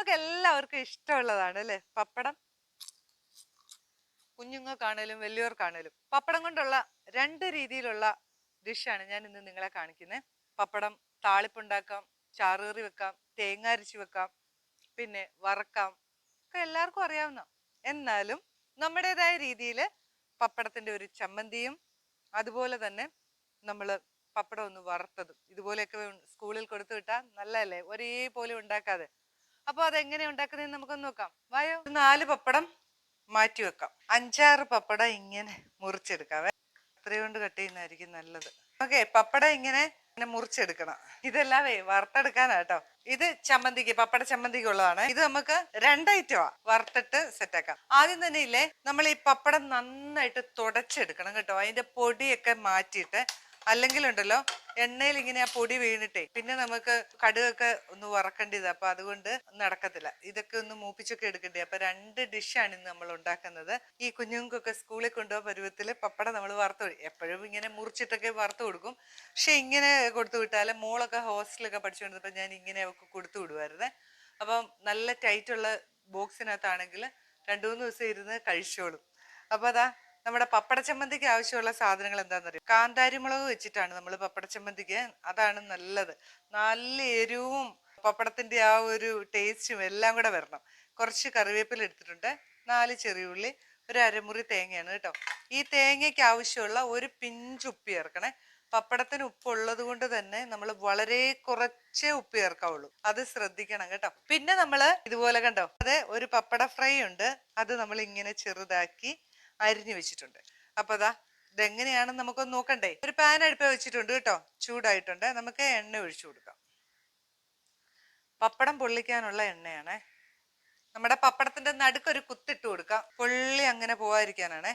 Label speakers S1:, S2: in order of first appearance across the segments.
S1: നമുക്ക് എല്ലാവർക്കും ഇഷ്ടമുള്ളതാണ് അല്ലേ? പപ്പടം കുഞ്ഞുങ്ങൾക്കാണേലും വലിയവർക്കാണേലും പപ്പടം കൊണ്ടുള്ള രണ്ട് രീതിയിലുള്ള ഡിഷാണ് ഞാൻ ഇന്ന് നിങ്ങളെ കാണിക്കുന്നത് പപ്പടം താളിപ്പുണ്ടാക്കാം ചാറുകറി വെക്കാം തേങ്ങ അരിച്ച് വെക്കാം പിന്നെ വറക്കാം ഒക്കെ എല്ലാവർക്കും അറിയാവുന്ന. എന്നാലും നമ്മുടേതായ രീതിയിൽ പപ്പടത്തിന്റെ ഒരു ചമ്മന്തിയും അതുപോലെ തന്നെ നമ്മൾ പപ്പടം ഒന്ന് വറുത്തതും. ഇതുപോലെയൊക്കെ സ്കൂളിൽ കൊടുത്തു വിട്ടാൽ നല്ലതല്ലേ? ഒരേപോലെ ഉണ്ടാക്കാതെ. അപ്പോൾ അതെങ്ങനെ ഉണ്ടാക്കുന്നതെന്ന് നമുക്കൊന്ന് നോക്കാം. വായോ? നാല് പപ്പടം മാറ്റി വെക്കാം. അഞ്ചാറ് പപ്പടം ഇങ്ങനെ മുറിച്ചെടുക്കാവേ അത്രയും കൊണ്ട് കട്ട് ചെയ്യുന്നതായിരിക്കും നല്ലത്. ഓക്കെ പപ്പടം ഇങ്ങനെ ഇങ്ങനെ മുറിച്ചെടുക്കണം. ഇതെല്ലാവേ വറുത്തെടുക്കാനാട്ടോ. ഇത് ചമ്മന്തിക്ക് പപ്പട ചമ്മന്തിക്ക് ഉള്ളതാണ് ഇത് നമുക്ക് രണ്ടൈറ്റമാ വറുത്തിട്ട് സെറ്റാക്കാം. ആദ്യം തന്നെ ഇല്ലേ നമ്മൾ ഈ പപ്പടം നന്നായിട്ട് തുടച്ചെടുക്കണം കേട്ടോ. അതിന്റെ പൊടിയൊക്കെ മാറ്റിയിട്ട് അല്ലെങ്കിൽ ഉണ്ടല്ലോ എണ്ണയിൽ ഇങ്ങനെ ആ പൊടി വീണിട്ടേ പിന്നെ നമുക്ക് കടുകൊക്കെ ഒന്ന് വറക്കേണ്ടത്. അപ്പൊ അതുകൊണ്ട് നടക്കത്തില്ല. ഇതൊക്കെ ഒന്ന് മൂപ്പിച്ചൊക്കെ എടുക്കണ്ടേ. അപ്പൊ രണ്ട് ഡിഷാണ് ഇന്ന് നമ്മൾ ഉണ്ടാക്കുന്നത്. ഈ കുഞ്ഞുങ്ങൾക്കൊക്കെ സ്കൂളിൽ കൊണ്ടുപോകാൻ പരുവത്തിൽ പപ്പടം നമ്മൾ വറുത്ത് എപ്പോഴും ഇങ്ങനെ മുറിച്ചിട്ടൊക്കെ വറുത്ത് കൊടുക്കും. പക്ഷെ ഇങ്ങനെ കൊടുത്തു വിട്ടാൽ മോളൊക്കെ ഹോസ്റ്റലൊക്കെ പഠിച്ചുകൊണ്ടിരുന്നപ്പോൾ ഞാൻ ഇങ്ങനെ അവൾക്ക് കൊടുത്തു വിടുമായിരുന്നേ. അപ്പം നല്ല ടൈറ്റുള്ള ബോക്സിനകത്താണെങ്കിൽ രണ്ടു മൂന്ന് ദിവസം ഇരുന്ന് കഴിച്ചോളും. അപ്പൊ അതാ നമ്മുടെ പപ്പട ചമ്മന്തിക്ക് ആവശ്യമുള്ള സാധനങ്ങൾ എന്താണെന്നറിയാം? കാന്താരി മുളക് വെച്ചിട്ടാണ് നമ്മൾ പപ്പട ചമ്മന്തിക്ക് അതാണ് നല്ലത്. നല്ല എരിവും പപ്പടത്തിന്റെ ആ ഒരു ടേസ്റ്റും എല്ലാം കൂടെ വരണം. കുറച്ച് കറിവേപ്പില എടുത്തിട്ടുണ്ട്. നാല് ചെറിയ ഉള്ളി ഒരു അരമുറി തേങ്ങയാണ് കേട്ടോ. ഈ തേങ്ങയ്ക്ക് ആവശ്യമുള്ള ഒരു പിഞ്ച് ഉപ്പ് ചേർക്കണേ. പപ്പടത്തിന് ഉപ്പുള്ളത് കൊണ്ട് തന്നെ നമ്മൾ വളരെ കുറച്ചേ ഉപ്പ് ചേർക്കാവുള്ളൂ. അത് ശ്രദ്ധിക്കണം കേട്ടോ. പിന്നെ നമ്മൾ ഇതുപോലെ കണ്ടോ? അതെ ഒരു പപ്പട ഫ്രൈ ഉണ്ട്. അത് നമ്മൾ ഇങ്ങനെ ചെറുതാക്കി അരിഞ്ഞു വെച്ചിട്ടുണ്ട്. അപ്പൊ അതാ ഇതെങ്ങനെയാണെന്ന് നമുക്കൊന്ന് നോക്കണ്ടേ? ഒരു പാൻ അടുപ്പ് വെച്ചിട്ടുണ്ട് കേട്ടോ. ചൂടായിട്ടുണ്ട്. നമുക്ക് എണ്ണ ഒഴിച്ചു കൊടുക്കാം. പപ്പടം പൊള്ളിക്കാനുള്ള എണ്ണയാണേ. നമ്മുടെ പപ്പടത്തിന്റെ നടുക്കൊരു കുത്തിട്ട് കൊടുക്കാം. പൊള്ളി അങ്ങനെ പോവാതിരിക്കാനാണേ.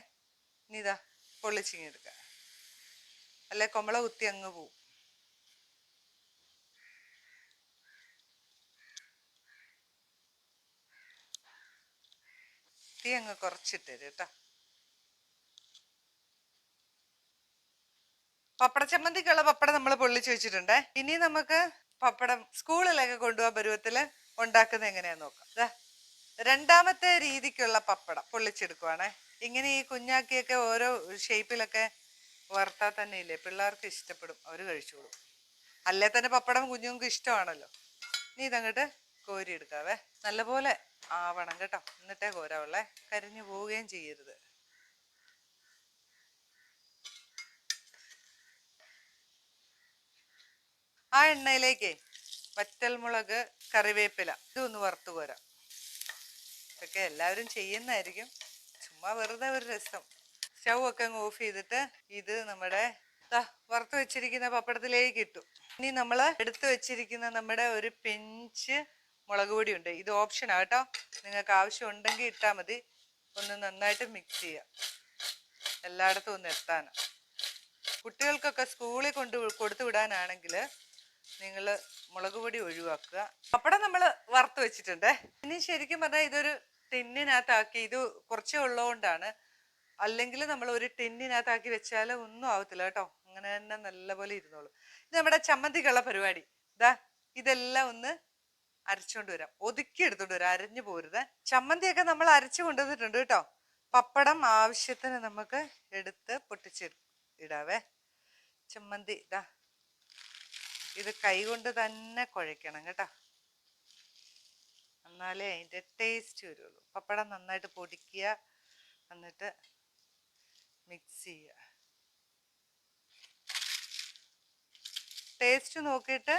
S1: ഇനി ഇതാ പൊള്ളിച്ചിങ്ങി എടുക്കാം. അല്ലെ? കൊമ്പള കുത്തി അങ്ങ് പോവും. തീ അങ്ങ് കുറച്ചിട്ട് തരും കേട്ടോ. പപ്പട ചമ്മന്തിക്കുള്ള പപ്പടം നമ്മൾ പൊള്ളിച്ച് വെച്ചിട്ടുണ്ട്. ഇനി നമുക്ക് പപ്പടം സ്കൂളിലൊക്കെ കൊണ്ടുപോകാൻ പരുവത്തിൽ ഉണ്ടാക്കുന്നത് എങ്ങനെയാന്ന് നോക്കാം. രണ്ടാമത്തെ രീതിക്കുള്ള പപ്പടം പൊള്ളിച്ചെടുക്കുവാണേ. ഇങ്ങനെ ഈ കുഞ്ഞാക്കിയൊക്കെ ഓരോ ഷേപ്പിലൊക്കെ വറുത്താൽ തന്നെ ഇല്ലേ? പിള്ളേർക്ക് ഇഷ്ടപ്പെടും. അവർ കഴിച്ചോളും. അല്ലേ തന്നെ പപ്പടം കുഞ്ഞുങ്ങൾക്ക് ഇഷ്ടമാണല്ലോ. നീ ഇതങ്ങോട്ട് കോരി എടുക്കാവേ നല്ലപോലെ ആവണം കേട്ടോ. എന്നിട്ടേ കോരാവുള്ളേ കരിഞ്ഞു പോവുകയും ചെയ്യരുത്. ആ എണ്ണയിലേക്ക് വറ്റൽമുളക് കറിവേപ്പില ഇതൊന്ന് വറുത്തു പോരാ ഇതൊക്കെ എല്ലാവരും ചെയ്യുന്നതായിരിക്കും. ചുമ്മാ വെറുതെ ഒരു രസം. സ്റ്റൗ ഒക്കെ അങ്ങ് ഓഫ് ചെയ്തിട്ട് ഇത് നമ്മുടെ വറുത്ത് വെച്ചിരിക്കുന്ന പപ്പടത്തിലേക്ക് ഇട്ടു. ഇനി നമ്മൾ എടുത്തു വെച്ചിരിക്കുന്ന നമ്മുടെ ഒരു പിഞ്ച് മുളക് പൊടി ഉണ്ട്. ഇത് ഓപ്ഷൻ കേട്ടോ. നിങ്ങൾക്ക് ആവശ്യം ഉണ്ടെങ്കിൽ ഇട്ടാൽ മതി. ഒന്ന് നന്നായിട്ട് മിക്സ് ചെയ്യാം. എല്ലായിടത്തും ഒന്ന് എത്താനാണ് കുട്ടികൾക്കൊക്കെ സ്കൂളിൽ കൊണ്ട് കൊടുത്തു വിടാനാണെങ്കിൽ നിങ്ങൾ മുളക് പൊടി ഒഴിവാക്കുക. പപ്പടം നമ്മൾ വറുത്ത് വെച്ചിട്ടുണ്ട്. ഇനി ശരിക്കും പറഞ്ഞാൽ ഇതൊരു ടിന്നിനകത്താക്കി ഇത് കുറച്ചേ ഉള്ളതുകൊണ്ടാണ് അല്ലെങ്കിൽ നമ്മൾ ഒരു ടിന്നിനകത്താക്കി വെച്ചാൽ ഒന്നും ആവത്തില്ല കേട്ടോ. അങ്ങനെ തന്നെ നല്ലപോലെ ഇരുന്നോളൂ. ഇത് നമ്മുടെ ചമ്മന്തിക്കുള്ള പരിപാടി. ഇതാ ഇതെല്ലാം ഒന്ന് അരച്ചുകൊണ്ട് വരാം. ഒതുക്കി എടുത്തോണ്ട് വരാം. അരഞ്ഞു പോരുത്. ചമ്മന്തിയൊക്കെ നമ്മൾ അരച്ചു കൊണ്ടുവന്നിട്ടുണ്ട് കേട്ടോ. പപ്പടം ആവശ്യത്തിന് നമുക്ക് എടുത്ത് പൊട്ടിച്ച് ഇടാവേ. ചമ്മന്തി ഇതാ ഇത് കൈകൊണ്ട് തന്നെ കുഴയ്ക്കണം കേട്ടോ. എന്നാലേ അതിന്റെ ടേസ്റ്റ് വരുള്ളൂ. പപ്പടം നന്നായിട്ട് പൊടിക്കുക എന്നിട്ട് മിക്സ് ചെയ്യുക. ടേസ്റ്റ് നോക്കിയിട്ട്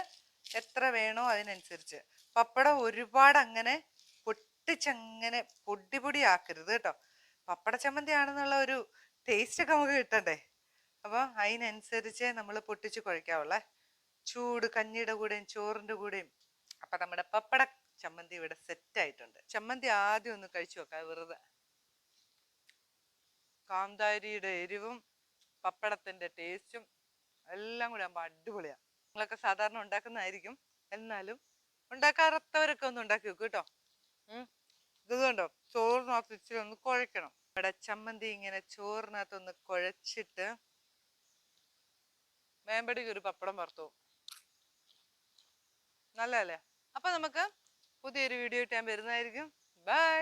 S1: എത്ര വേണോ അതിനനുസരിച്ച്. പപ്പടം ഒരുപാട് അങ്ങനെ പൊട്ടിച്ചങ്ങനെ പൊടി പൊടി ആക്കരുത് കേട്ടോ. പപ്പട ചമ്മന്തി ആണെന്നുള്ള ഒരു ടേസ്റ്റ് ഒക്കെ നമുക്ക് കിട്ടണ്ടേ? അപ്പോൾ അതിനനുസരിച്ച് നമ്മൾ പൊട്ടിച്ച് കുഴക്കാവുള്ളേ ചൂട് കഞ്ഞിയുടെ കൂടെയും ചോറിന്റെ കൂടെയും. അപ്പം നമ്മുടെ പപ്പട ചമ്മന്തി ഇവിടെ സെറ്റ് ആയിട്ടുണ്ട് ചമ്മന്തി ആദ്യം ഒന്ന് കഴിച്ചു നോക്കാം വെറുതെ. കാന്താരിയുടെ എരിവും പപ്പടത്തിന്റെ ടേസ്റ്റും എല്ലാം കൂടി ആകുമ്പോൾ അടിപൊളിയാണ് നിങ്ങളൊക്കെ സാധാരണ ഉണ്ടാക്കുന്നതായിരിക്കും. എന്നാലും ഉണ്ടാക്കാത്തവരൊക്കെ ഒന്ന് ഉണ്ടാക്കി വെക്കും കേട്ടോ. ഉം. ഇത് കണ്ടോ? ചോറിനകത്ത് ഇച്ചിരി ഒന്ന് കുഴക്കണം. ഇവിടെ ചമ്മന്തി ഇങ്ങനെ ചോറിനകത്തൊന്ന് കുഴച്ചിട്ട് മേമ്പടിക്ക് ഒരു പപ്പടം വറുത്തു നല്ലതല്ലേ? അപ്പം നമുക്ക് പുതിയൊരു വീഡിയോ ഇട്ട് ഞാൻ വരുന്നതായിരിക്കും. ബൈ